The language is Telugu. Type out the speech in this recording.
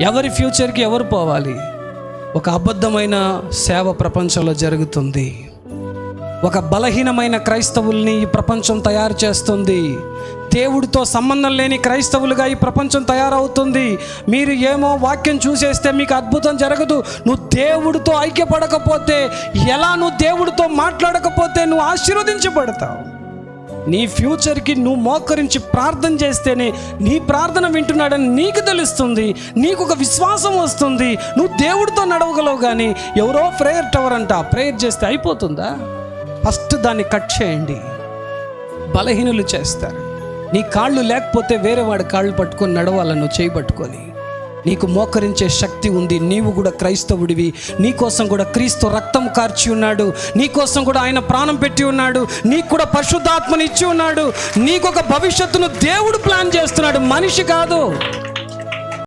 ఎవరి ఫ్యూచర్కి ఎవరు పోవాలి? ఒక అబద్ధమైన సేవ ప్రపంచంలో జరుగుతుంది. ఒక బలహీనమైన క్రైస్తవుల్ని ఈ ప్రపంచం తయారు చేస్తుంది. దేవుడితో సంబంధం లేని క్రైస్తవులుగా ఈ ప్రపంచం తయారవుతుంది. మీరు ఏమో వాక్యం చూసేస్తే మీకు అద్భుతం జరగదు. నువ్వు దేవుడితో ఐక్యపడకపోతే ఎలా నువ్వు దేవుడితో మాట్లాడకపోతే నువ్వు ఆశీర్వదించబడతావు? నీ ఫ్యూచర్కి నువ్వు మోకరించి ప్రార్థన చేస్తేనే నీ ప్రార్థన వింటున్నాడని నీకు తెలుస్తుంది నీకు ఒక విశ్వాసం వస్తుంది. నువ్వు దేవుడితో నడవగలవు కానీ ఎవరో ప్రేయర్ టవర్ అంట ప్రేయర్ చేస్తే అయిపోతుందా? ఫస్ట్ దాన్ని కట్ చేయండి. బలహీనులు చేస్తారు. నీ కాళ్ళు లేకపోతే వేరే వాడి కాళ్ళు పట్టుకొని నడవాలను నువ్వు చేయి పట్టుకొని? నీకు మోకరించే శక్తి ఉంది. నీవు కూడా క్రైస్తవుడివి. నీకోసం కూడా క్రీస్తు రక్తం కార్చి ఉన్నాడు. నీకోసం కూడా ఆయన ప్రాణం పెట్టి ఉన్నాడు. నీకు కూడా పరిశుద్ధాత్మని ఇచ్చి ఉన్నాడు. నీకొక భవిష్యత్తును దేవుడు ప్లాన్ చేస్తున్నాడు. మనిషి కాదు.